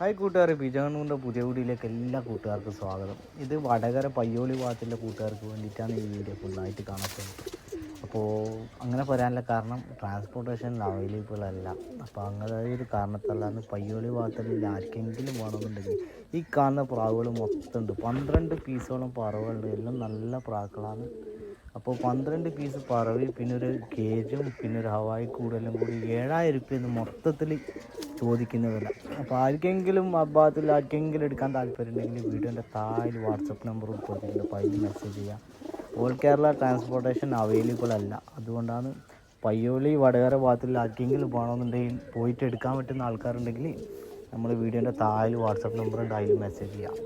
Hi കൂട്ടുകാർ ബിജാണുവിന്റെ പുതിയ വീടിയിലേക്ക് എല്ലാ കൂട്ടുകാർക്കും സ്വാഗതം. ഇത് വടകര പയ്യോളി ഭാഗത്തിന്റെ കൂട്ടുകാർക്ക് വേണ്ടിയിട്ടാണ് ഈ വീഡിയോ ഫുള്ളായിട്ട് കാണുന്നത് അപ്പോൾ അങ്ങനെ പറയാനുള്ള കാരണം ട്രാൻസ്പോർട്ടേഷൻ അവൈലബിൾ അല്ല. അപ്പോൾ അങ്ങനെ ഒരു കാരണത്തല്ലാന്ന് പയ്യോളി ഭാഗത്തിൽ ആർക്കെങ്കിലും വേണമെന്നുണ്ടെങ്കിൽ ഈ കാണുന്ന പ്രാവുകൾ മൊത്തം ഉണ്ട്. പന്ത്രണ്ട് പീസോളം പറവുകളുണ്ട് എല്ലാം നല്ല പ്രാക്കളാണ്. അപ്പോൾ പന്ത്രണ്ട് പീസ് പറവി പിന്നെ ഒരു കേജും പിന്നെ ഒരു ഹവായി കൂടെല്ലാം കൂടി ഏഴായിരം റുപ്യ മൊത്തത്തിൽ ചോദിക്കുന്ന വില അപ്പോൾ ആർക്കെങ്കിലും അബ്ബാത്തിൽ ആർക്കെങ്കിലും എടുക്കാൻ താല്പര്യം ഉണ്ടെങ്കിൽ വീഡിയോന്റെ താഴെ വാട്സപ്പ് നമ്പർ കൊടുത്തിട്ടുണ്ട്. അപ്പോൾ അതിൽ മെസ്സേജ് ചെയ്യാം. ഓൾ കേരള ട്രാൻസ്പോർട്ടേഷൻ അവൈലബിൾ അല്ല. അതുകൊണ്ടാണ് പയ്യോളി വടകര ഭാഗത്തിൽ ആർക്കെങ്കിലും പോകണമെന്നുണ്ടെങ്കിൽ പോയിട്ട് എടുക്കാൻ പറ്റുന്ന ആൾക്കാരുണ്ടെങ്കിൽ നമ്മൾ വീഡിയോന്റെ താഴെ വാട്സപ്പ് നമ്പർ ഉണ്ട് അതിൽ മെസ്സേജ് ചെയ്യാം.